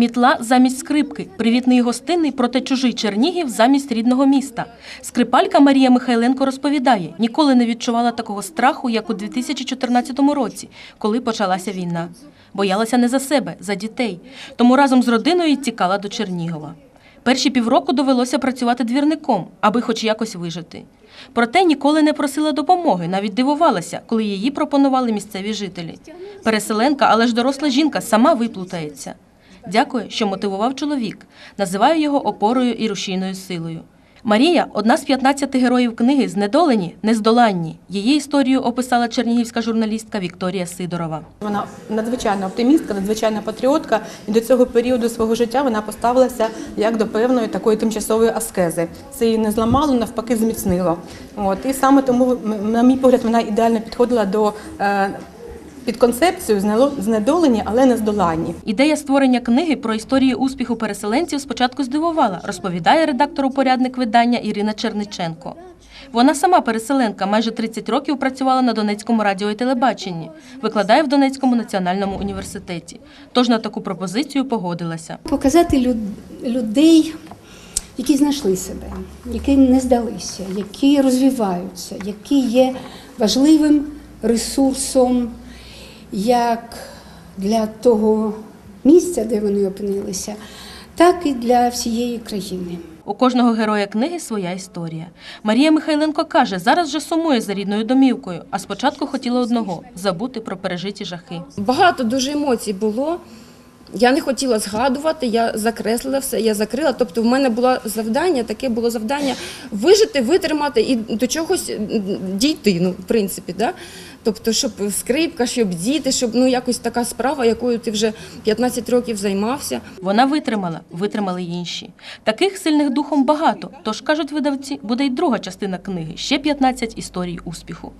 Мітла замість скрипки, привітний гостинний, проте чужий Чернігів замість рідного міста. Скрипалька Марія Михайленко розповідає, ніколи не відчувала такого страху, як у 2014 році, коли почалася війна. Боялася не за себе, за дітей. Тому разом з родиною тікала до Чернігова. Перші півроку довелося працювати двірником, аби хоч якось вижити. Проте ніколи не просила допомоги, навіть дивувалася, коли її пропонували місцеві жителі. Переселенка, але ж доросла жінка сама виплутається. Дякує, що мотивував чоловік. Називаю його опорою і рушійною силою. Марія одна з 15 героїв книги Знедолені, нездоланні. Її історію описала чернігівська журналістка Вікторія Сидорова. Вона надзвичайна оптимістка, надзвичайна патріотка, і до цього періоду свого життя вона поставилася як до певної такої тимчасової аскези. Це її не зламало, навпаки, зміцнило. От і саме тому, на мій погляд, вона ідеально підходила до е, під концепцію знедолені, але не здоланні. Ідея створення книги про історію успіху переселенців спочатку здивувала, розповідає редактор-упорядник видання Ірина Черниченко. Вона сама переселенка, майже 30 років працювала на Донецькому радіо і телебаченні, викладає в Донецькому національному університеті. Тож на таку пропозицію погодилася. показати люд- людей, які знайшли себе, які не здалися, які розвиваються, які є важливим ресурсом як для того місця, де вони опинилися, так і для всієї країни. У кожного героя книги своя історія. Марія Михайленко каже, зараз вже сумує за рідною домівкою, а спочатку хотіла одного забути про пережиті жахи. Багато дуже емоцій було. Я не хотіла згадувати, я закреслила все, я закрила. Тобто, в мене було завдання, таке було завдання вижити, витримати і до чогось дійти. Ну, в принципі, да? Тобто, щоб скрипка, щоб діти, щоб ну якось така справа, якою ти вже 15 років займався. Вона витримала, витримали інші. Таких сильних духом багато. Тож кажуть видавці, буде й друга частина книги ще 15 історій успіху.